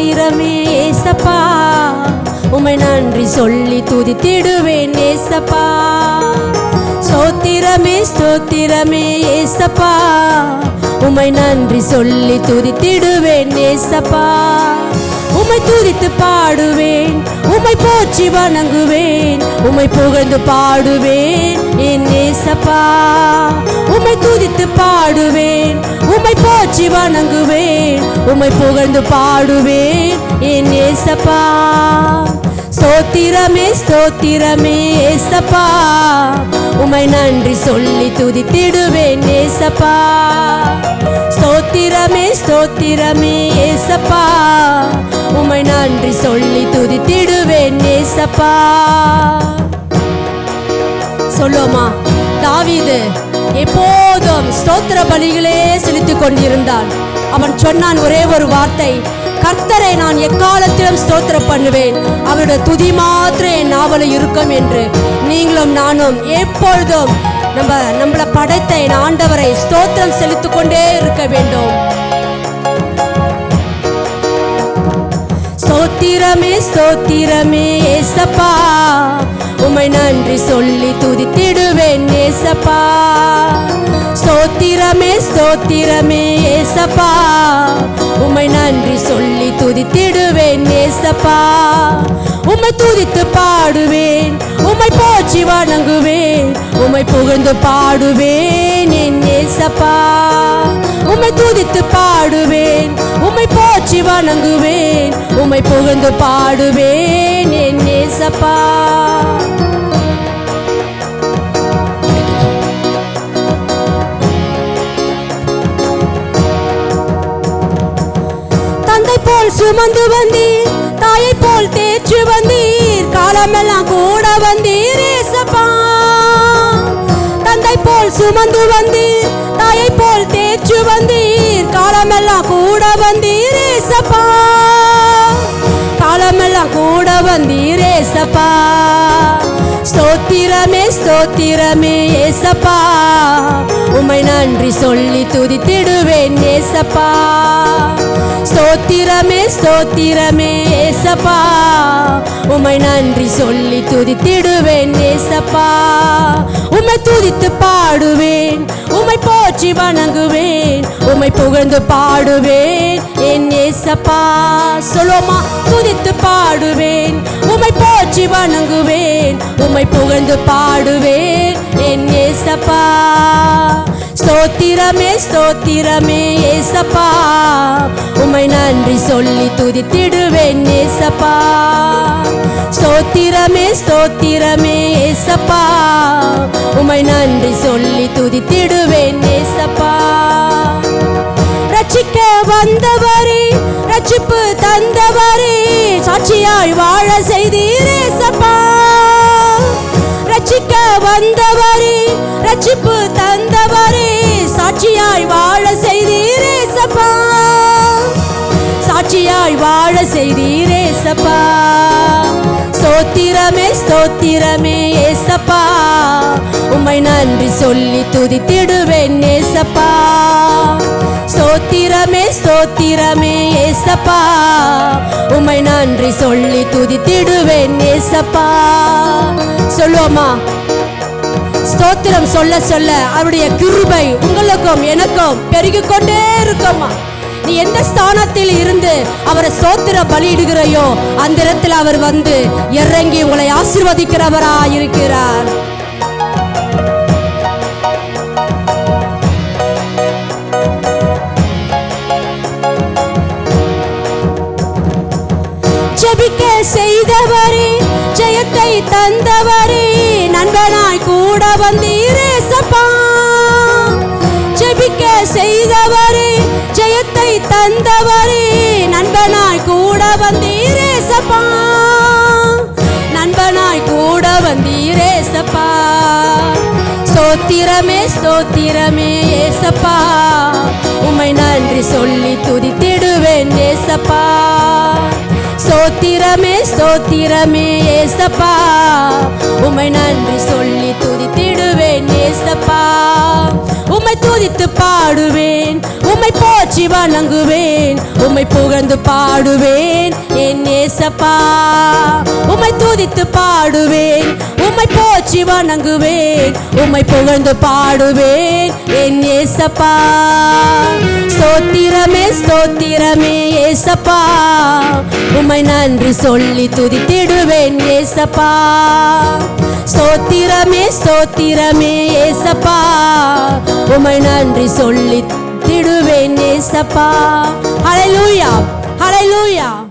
ஸ்தோத்திரமே ஏசப்பா. உமை நன்றி சொல்லி துதித்திடுவேன் ஏசப்பா. சோத்திரமே ஸ்தோத்திரமே ஏசப்பா. உமை நன்றி சொல்லி துதித்திடுவேன் ஏசப்பா. உமை துதித்து பாடுவேன். உமை போற்றி வணங்குவேன். உமை புகழ்ந்து பாடுவேன். என் நேசப்பா உமை துதித்து பாடுவேன். உமை போற்றி வணங்குவேன். உமை புகழ்ந்து பாடுவேன். என் நேசப்பா ஸ்தோத்திரமே ஸ்தோத்திரமே ஏசப்பா. உமை நன்றி சொல்லி துதித்திடுவேன் ஏசப்பா. ஸ்தோத்திரமே ஸ்தோத்திரமே ஏசப்பா. உமை நன்றி சொல்லி துதித்திடுவேன் ஏசப்பா. சொல்லுமா தாவிது எப்போதும் ஸ்தோத்திர பலிகளே செலுத்திக் கொண்டிருந்தான் அவன் சொன்னான் ஒரே ஒரு வார்த்தை கர்த்தரை நான் எக்காலத்திலும் ஸ்தோத்திரம் பண்ணுவேன். அவருடைய துதி மாத்திரம் என் நாவல இருக்கும் என்று. நீங்களும் நானும் எப்பொழுதும் நம்ம நம்மள படைத்த என் ஆண்டவரை ஸ்தோத்திரம் செலுத்திக்கொண்டே இருக்க வேண்டும். ஸ்தோத்திரமே ஸ்தோத்திரமே ஏசப்பா. உமை நன்றி சொல்லி துதித்திடுவேன் ஏசப்பா. ஸ்தோத்திரமே ஸ்தோத்திரமே ஏசப்பா. உமை நன்றி சொல்லி துதித்திடுவேன் ஏசப்பா. உம்மை துதித்து பாடுவேன். உம்மை போற்றி வணங்குவேன். உம்மை புகழ்ந்து பாடுவேன் என் ஏசப்பா. உம்மை துதித்து பாடுவேன். உம்மை போற்றி வணங்குவேன். உம்மை புகழ்ந்து பாடுவேன் என் ஏசப்பா. சுமந்து வந்தீர். தாயை போல் தேற்று வந்தீர். காலமெல்லாம் கூட வந்தீர் ஏசப்பா. தந்தை போல் சுமந்து வந்தீர். தாயை போல் தேற்று வந்தீர். காலமெல்லாம் கூட வந்தீர் ஏசப்பா. காலமெல்லாம் கூட வந்தீர் ஏசப்பா. ஸ்தோத்திரமே ஸ்தோத்திரமே ஏசப்பா. உமை நன்றி சொல்லி துதித்திடுவேன் ஏசப்பா. ஸ்தோத்திரமே ஸ்தோத்திரமே ஏசப்பா. உமை நன்றி சொல்லி துதித்திடுவேன் ஏசப்பா. உமை துதித்து பாடுவேன் உமை போற்றி வணங்குவேன் உமை புகழ்ந்து பாடுவேன். என் ஏசப்பா சொல்லுவோமா? துதித்து பாடுவேன் உமை போற்றி வணங்குவேன் உமை புகழ்ந்து பாடுவேன். என் ஏசப்பா ஸ்தோத்திரமே ஸ்தோத்திரமே ஏசப்பா. உமை நன்றி சொல்லி துதித்திடுவேன் ஏசப்பா. ஸ்தோத்திரமே ஸ்தோத்திரமே ஏசப்பா. உமை நன்றி சொல்லி துதித்திடுவேன் நேசப்பா. ரட்சிக்க வந்தவரே ரட்சிப்பு தந்தவரே சாட்சியாய் வாழ செய்தீரே சப்பா ரட்சிக்க வந்தவரே ரட்சிப்பு தந்தவரே சாட்சியாய் வாழ செய்தீரே சப்பா சாட்சியாய் வாழ செய்தீரே சப்பா ஸ்தோத்திரமே ஸ்தோத்திரமே ஏசப்பா. உம்மை நன்றி சொல்லி துதித்திடுவேன் ஏசப்பா. ஸ்தோத்திரமே ஸ்தோத்திரமே ஏசப்பா. உம்மை நன்றி சொல்லி துதித்திடுவேன் ஏசப்பா. சொல்லுவோமா? ஸ்தோத்திரம் சொல்ல சொல்ல அவருடைய கிருபை உங்களுக்கும் எனக்கும் பெருகிக் கொண்டே இருக்குமா நீ எந்த ஸ்தானத்தில் இருந்து அவரை சோத்திர பலியிடுகிறையோ அந்த இடத்துல அவர் வந்து இறங்கி உங்களை ஆசீர்வதிக்கிறவரா இருக்கிறார் ஜபிக்க செய்தவரே ஜெயத்தை தந்தவரே நண்பனாய் கூட வந்தீர். ஜெயத்தை நண்பனாய் கூட வந்தீரே சப்பா. நண்பனாய் கூட வந்தீரே சப்பா. ஸ்தோத்திரமே ஸ்தோத்திரமே ஏசப்பா. உமை நன்றி சொல்லி துதித்திடுவேன் ஏசப்பா. ஸ்தோத்திரமே ஸ்தோத்திரமே ஏசப்பா. உமை நன்றி சொல்லி துதித்திடுவேன் ஏசப்பா. துதித்து பாடுவேன். உம்மை போற்றி வணங்குவேன். உம்மை புகழ்ந்து பாடுவேன். என் ஏசப்பா உம்மை துதித்து பாடுவேன். உம்மை போற்றி வணங்குவேன் உம்மை புகழ்ந்து பாடுவேன். என் ஏசப்பா ஸ்தோத்திரமே ஸ்தோத்திரமே ஏசப்பா. உம்மை நன்றி சொல்லி துதித்திடுவேன் ஏசப்பா. ஸ்தோத்திரமே ஸ்தோத்திரமே ஏசப்பா. உம்மை நன்றி சொல்லி திடுவேன் ஏசப்பா. ஹalleluya ஹalleluya